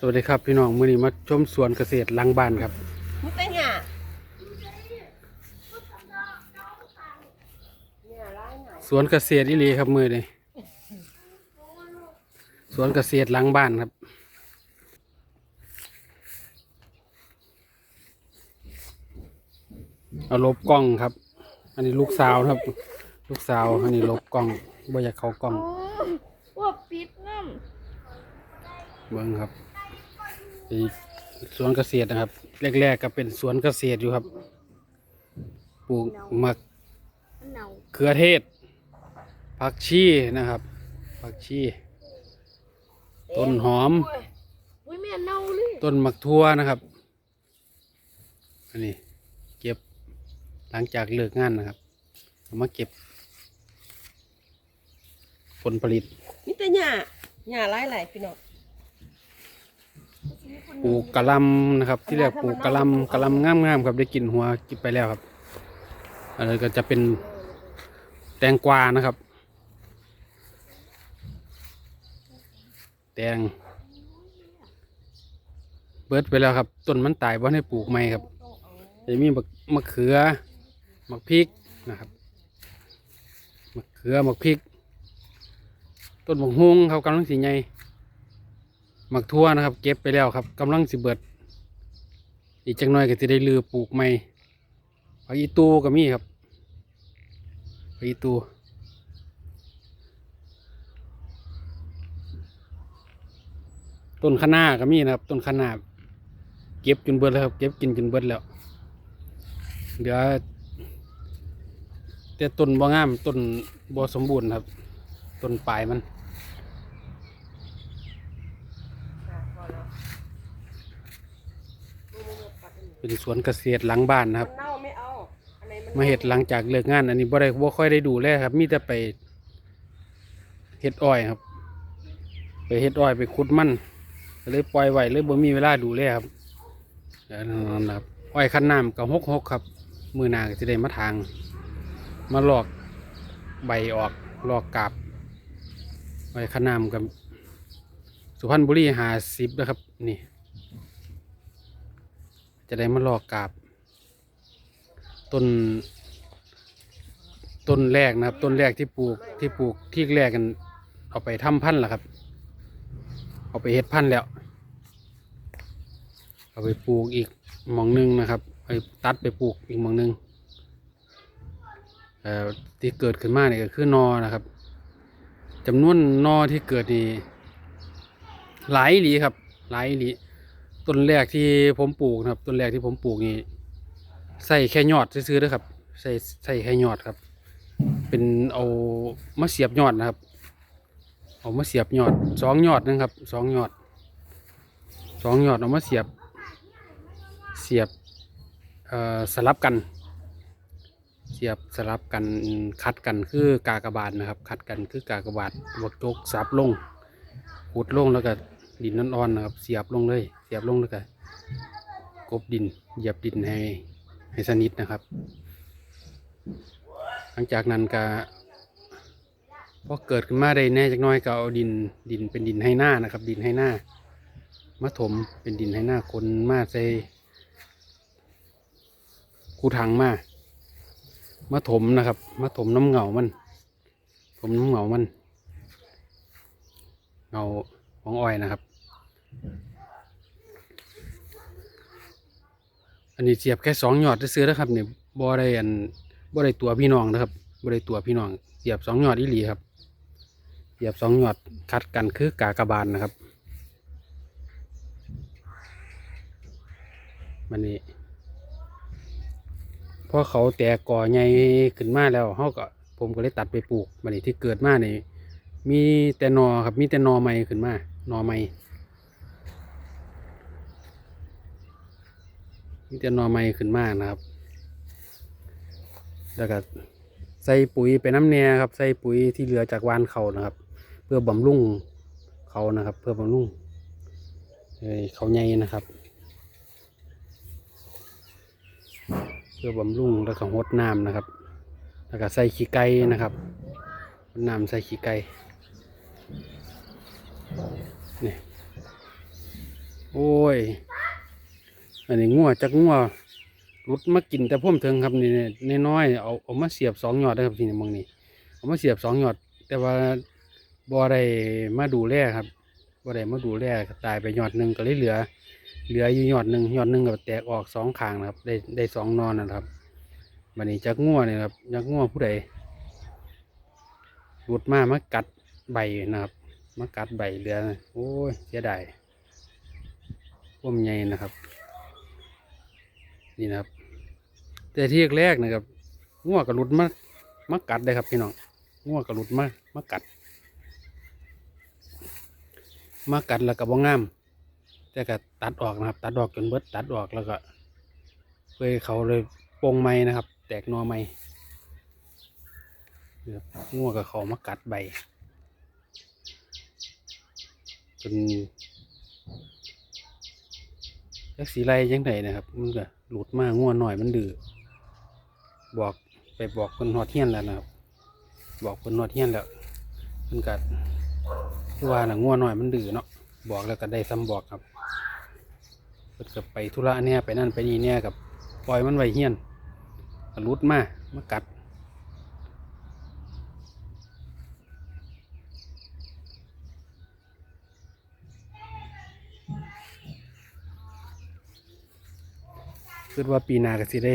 สวัสดีครับพี่น้องมื้อนี้มาชมสวนเกษตรหลังบ้านครับมึงเป็นหยังสวนเกษตรอีหลีครับมื้อนี้สวนเกษตรหลังบ้านครับ เอาลบกล้องครับ อันนี้ลูกสาวครับ ลูกสาวอันนี้ลบกล้องบ่อยากเข้ากล้องว่าปิดน้เบิ้งครับอี สวนเกษตรนะครับ แรกๆก็เป็นสวนเกษตรอยู่ครับ ปลูกมะำเขือเทศผักชีนะครับผักชีต้นหอมอุ้ยแม่เน่าเลยต้นมักทั่วนะครับ อันนี้ เก็บหลังจากเลิกงานนะครับเอามาเก็บ ผลผลิตมีแต่หญ้าหญ้าหลายหลายๆพี่น้อง ปลูกกะลำนะครับ ที่เรียกปลูกกะลำกะลำงามๆครับได้กินหัวกินไปแล้วครับอันนี้ก็จะเป็นแตงกวานะครับ แตงเบิดไปแล้วครับต้นมันตายว่าให้ปลูกใหม่ครับจะมีมะมะเขือมะพริกนะครับมะเขือมะพริก ต้นบกฮวงเขากำลังสีใหญ่ หมักทั่วนะครับ เก็บไปแล้วครับกำลังสิเบิด อีกจังน้อยก็จะได้ลือปลูกใหม่ผักอีตูก็มีครับผักอีตูต้นคะน้าก็มีนะครับ ต้นคะน้าเก็บจนเบิดแล้วครับ เก็บกินจนเบิดแล้ว เดี๋ยวแต่ต้นบ่งามต้นบ่สมบูรณ์ครับ ต้นปลายมัน เป็นสวนเกษตรหลังบ้านนะครับมันเน่าไม่เอาอันไหนมันมาเห็ดหลังจากเลิกงาน อันนี้บ่ได้บ่ค่อยได้ดูแลครับ มีแต่ไปเฮ็ดอ้อยครับ ไปเฮ็ดอ้อยไปขุดมันก็เลยปล่อยไว้เลยบ่มีเวลาดูแลครับเดี๋ยวนั่นนะครับอ้อยคันน้ำกับหกหกครับ มือหนาก็จะได้มาทาง มาลอกใบออกลอกกาบอ้อยคันน้ำกับสุพรรณบุรีหาสิบนะครับ นี่ จะได้มาลอกกาบต้นต้นแรกนะครับ ต้นแรกที่ปลูกที่ปลูกที่แรกกัน เอาไปทำพันธุ์ละครับ เอาไปเฮ็ดพันธุ์แล้ว เอาไปปลูกอีกหมองหนึงนะครับไปตัดไปปลูกอีกหมองหนึงเอ่อที่เกิดขึ้นมาเนี่ยก็คือนอนะครับจำนวนนอที่เกิดนี่หลายอีหลีครับ หลายอีหลี ต้นแรกที่ผมปลูกนะครับต้นแรกที่ผมปลูกนี่ใส่แค่ยอดซื้อๆเด้วยครับใส่ใส่แค่ยอดครับ เป็นเอามาเสียบยอดนะครับ เอามาเสียบยอดสองยอดนะครับสองยอดสองยอดเอามาเสียบเสียบสลับกัน เสียบสลับกันคัดกันคือกากบาทนะครับ คัดกันคือกากบาทบวกจกสับลงขุดลงแล้วก็ ดินอ่อนๆนะครับ เสียบลงเลย เสียบลงแล้วก็กบดิน เหยียบดินให้ให้สนิทนะครับ หลังจากนั้นก็พอเกิดขึ้นมาได้แน่จักน้อยก็เอาดินดินเป็นดินให้หน้านะครับ ดินให้หน้ามาถมเป็นดินให้หน้าคนมาใส่คูถังมามาถมนะครับ มาถมน้ำเหงามัน ถมน้ำเหงามัน เงาของอ้อยนะครับ อันนี้เสียบแค่สองหยอดซื้อๆนะครับเนี่ยบ่ได้อันบ่ได้ตัวพี่น้องนะครับบ่ได้ตัวพี่น้องเสียบสองหยอดอีหลีครับเสียบสองหยอดคัดกันคือกากระบาลนะครับมันนี่พอเขาแตกก่อใหญ่ขึ้นมาแล้วเขาก็ผมก็เลยตัดไปปลูกมันนี่ที่เกิดมาเนี่มีแต่นอครับมีแต่นอใหม่ขึ้นมา นอใหม่ มีแต่นอใหม่ขึ้นมากนะครับ แล้วก็ใส่ปุ๋ยไปน้ำแน่ครับ ใส่ปุ๋ยที่เหลือจากวานเขานะครับ เพื่อบำรุงเขานะครับ เพื่อบำรุงเขาใหญ่นะครับ เพื่อบำรุงแล้วก็หดน้ำนะครับ แล้วก็ใส่ขี้ไก่นะครับน้ำใส่ขี้ไก่นี่โอ้ย อันนี้งัวจักงัวรุดมากินแต่พ่มเทิงครับนี่นี่น้อยเอาเอามาเสียบสองยอดได้ครับที่นี่มองนี่เอามาเสียบสองยอด แต่ว่าบ่ได้มาดูแลครับบ่ได้มาดูแลตายไปยอดหนึ่งก็เลยเหลือ เหลืออยู่ยอดหนึ่งยอดหนึ่งก็แตกออกสองขางนะครับ ได้ได้สองนอนนะครับบันนี้จักงัวเนี่ยครับจักงัวผู้ใดรุดมามากัดใบนะครับมากัดใบเหลือโอ้ยเสียดายพ่มใหญ่นะครับ นี่นะครับ แต่ที่แรกนะครับง่วกระลุดมามากัดเลยครับพี่น้องง่วกระลุดมามากัด มากัดแล้วก็บ่งาม แต่ก็ตัดออกนะครับ ตัดออกจนเบิดตัดออกแล้วก็เพื่อเขาเลยปงไม้นะครับ แตกนอไม้นี่ครับง่วกับเขามากัดใบจนจักสีไรยังไงนะครับมันก็ หลุดมาง่วหน่อยมันดื้อบอกไปบอกคนหอดเทียนแล้วนะครับ บอกคนหอดเทียนแล้วมันกัดว่าน่ะง่วหน่อยมันดื้อเนาะบอกแล้วก็ได้ซ้ำบอกครับเกิดไปธุระเนี่ยไปนั่นไปนี่เนี่ยกับปล่อยมันไว้เฮียนหลุดมามากัด คิดว่าปีนาก็สิได้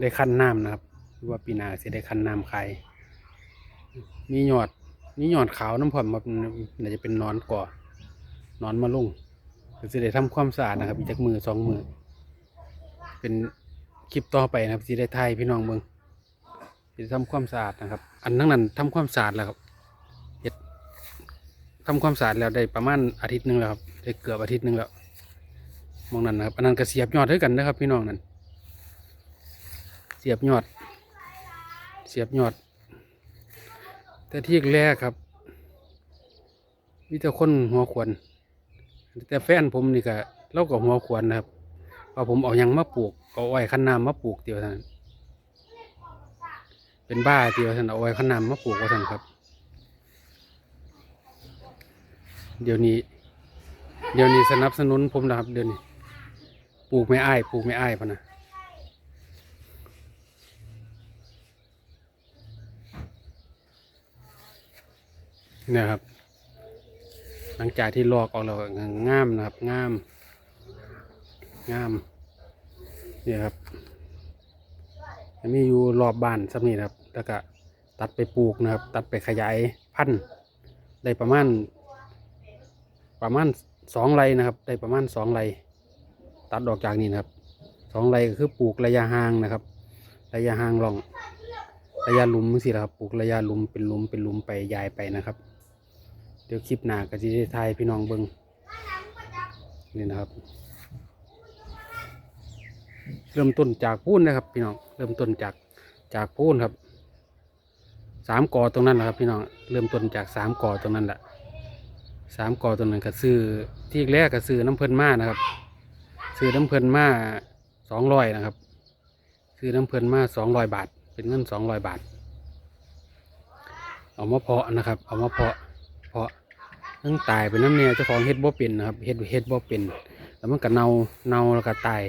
ได้คั้นน้ำนะครับคิดว่าปีนาก็สิได้คั้นน้ำขายมีหยอดมีหยอดขาวน้ำผอมครับน่าจะเป็นนอนก่อนอนมาลุ่งก็สิได้ทำความสะอาดนะครับอีกจักมือสองมือเป็นคลิปต่อไปนะครับสิได้ถ่ายพี่น้องเบิงสิได้ทำความสะอาดนะครับ อันทั้งนั้นทำความสะอาดแล้วครับเฮ็ดทำความสะอาดแล้วได้ประมาณอาทิตย์หนึ่งแล้วครับได้เกือบอาทิตย์หนึ่งแล้ว มองนั่นนะครับอันนั้นก็เสียบยอดด้วยกันนะครับ พี่น้องนั่นเสียบยอด เสียบยอด แต่ที่แรกครับมีแต่คนหัวขวนแต่แฟนผมนี่ก็เล่ากับหัวขวนนะครับว่าผมเอาหยังมาปลูกเอาอ้อยขันน้ำมาปลูกเดียวเท่านั้นเป็นบ้าเดียวท่านเอาอ้อยขันน้ำมาปลูกว่าท่านครับ เดี๋ยวนี้ เดี๋ยวนี้สนับสนุนผมนะครับเดี๋ยวนี้ ปลูกไม่อ้ายปลูกไม่อ้ายพะนะเนี่ยครับ หลังจากที่ลอกออกแล้วก็งามนะครับงามงามเนี่ยครับอันนี้อยู่รอบบ้านสักนี้นะครับ แล้วก็ตัดไปปลูกนะครับ ตัดไปขยายพันธุ์ได้ประมาณ ประมาณสองไรนะครับ ได้ประมาณสองไร ตัดออกจากนี่นะครับสองไรก็คือปลูกระยะห่างนะครับ ระยะห่างลอง ระยะหลุมสิครับ ปลูกระยะหลุมเป็นหลุมเป็นหลุมไปยายไปนะครับ เดี๋ยวคลิปหน้าก็จะได้ทายพี่น้องเบิ้งนี่นะครับ เริ่มต้นจากพูนนะครับ พี่น้องเริ่มต้นจากจากพูนครับสามกอตรงนั้นแหละครับ พี่น้องเริ่มต้นจากสามกอตรงนั้นแหละสามกอตรงนั้นก็ซื้อที่แรกก็ซื้อน้ำเพลินมานะครับ ซื้อน้ำเพลินมาสองร้อยนะครับ ซื้อน้ำเพลินมาสองร้อยบาท เป็นเงินสองร้อยบาท เอามาเพาะนะครับ เอามาเพาะ เพาะตั้งตายเป็นน้ำเนี่ยเจ้าของเฮ็ดบ่เป็นนะครับเฮ็ดเฮ็ดบ่เป็นแล้วมันก็เน่าเน่าแล้วก็ตาย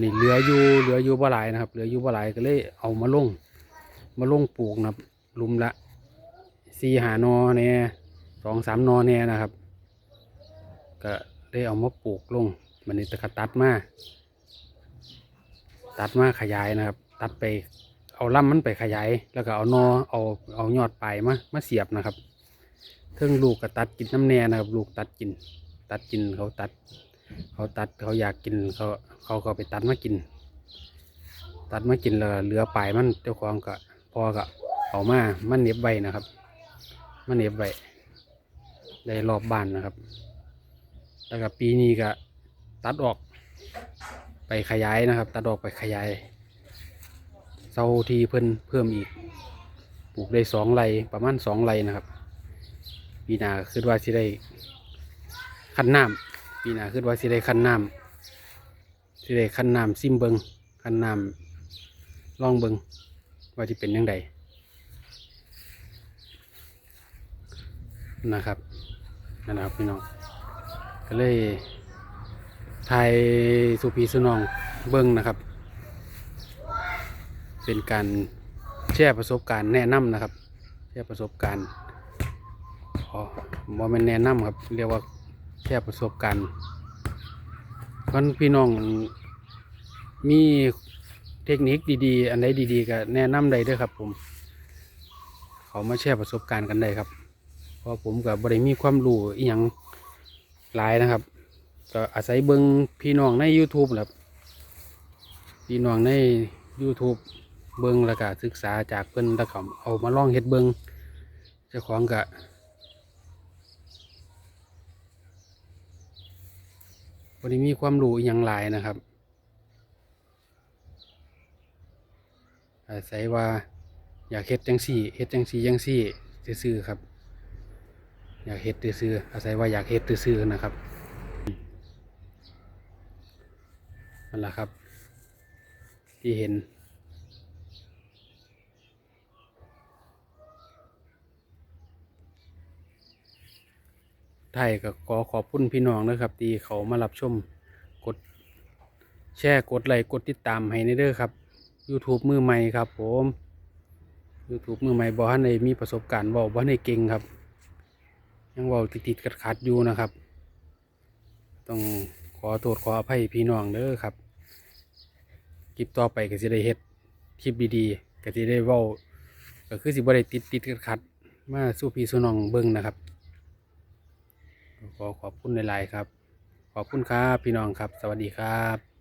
นี่เหลืออยู่เหลืออยู่บ่หลายนะครับ เหลืออยู่บ่หลายก็เลยเอามาลงมาลงปลูกนะครับลุมละสี่หานอเนี่ยสองสามนอเนี่ยนะครับ ก็ได้เอามาปลูกลง มันนี่ตะกตัดมาตัดมาขยายนะครับ ตัดไปเอาล่ำมันไปขยาย แล้วก็เอานอเอาเอายอดปลายมามาเสียบนะครับเครื่องลูกก็ตัดกินน้ำแน่นะครับ ลูกตัดกิน ตัดกินเขาตัด เขาตัดเขาอยากกินเขาเขาก็ไปตัดมากิน ตัดมากินแล้วเหลือปลายมันเจ้าของก็พอก็เอามามันเหน็บใบนะครับ มันเหน็บใบได้รอบบ้านนะครับ แล้วก็ปีนี้ก็ ตัดออก ไปขยายนะครับ ตัดออกไปขยายเสาทีเพิ่นเพิ่มอีก ปลูกได้สองไรประมาณสองไรนะครับ ปีหน้าคิดว่าสิได้คันน้ำปีหน้าคิดว่าสิได้คันน้ำสิได้คันน้ำซิมเบิงคันน้ำลองเบิงว่าจะเป็นยังไงนะครับนั่นนะครับพี่น้องก็เลย ถ่ายสุพีสุนองเบิ้งนะครับ เป็นการแชร์ประสบการณ์แนะนำนะครับแชร์ประสบการณ์อ๋อบอเป็นแนะนำครับ เรียกว่าแชร์ประสบการณ์คันพี่น้องมีเทคนิคดีๆ อันใดดีๆก็แนะนำได้ด้วยครับ ผมเขามาแชร์ประสบการณ์กันได้ครับ เพราะผมกับบริมีความรู้อีหยังหลายนะครับ ก็อาศัยเบิงพี่น้องใน YouTube แหละครับพี่น้องใน YouTube เบิงแล้วก็ศึกษาจากเพิ่นแล้วก็เอามาลองเฮ็ดเบิงเจ้าของก็บริมีความรู้อีหยังหลายนะครับ อาศัยว่าอยากเฮ็ดจังสี่เฮ็ดจังสี่จังสี่ซื่อครับ อยากเฮ็ดซื่ออาศัยว่าอยากเฮ็ดซื่อๆนะครับ นั่นแหละครับ ที่เห็น ไทยก็ขอขอบคุณพี่น้องนะครับ ที่เขามารับชมกด แชร์กดไลค์กดติดตามให้ในเด้อครับ YouTube มือใหม่ครับผม YouTube มือใหม่บอกให้ในมีประสบการณ์บอกว่าในเก่งครับ ยังเว่าติดๆขัดๆอยู่นะครับ ต้องขอโทษขออภัยพี่น้องเด้อครับ คลิปต่อไปก็สิได้เฮ็ดคลิปดีๆก็สิได้เว้าก็คือสิบ่ได้ติดติดขัดๆมาสู้พี่สู้น้องเบิ่งนะครับ ขอขอบคุณหลายๆครับ ขอบคุณครับพี่น้องครับ สวัสดีครับ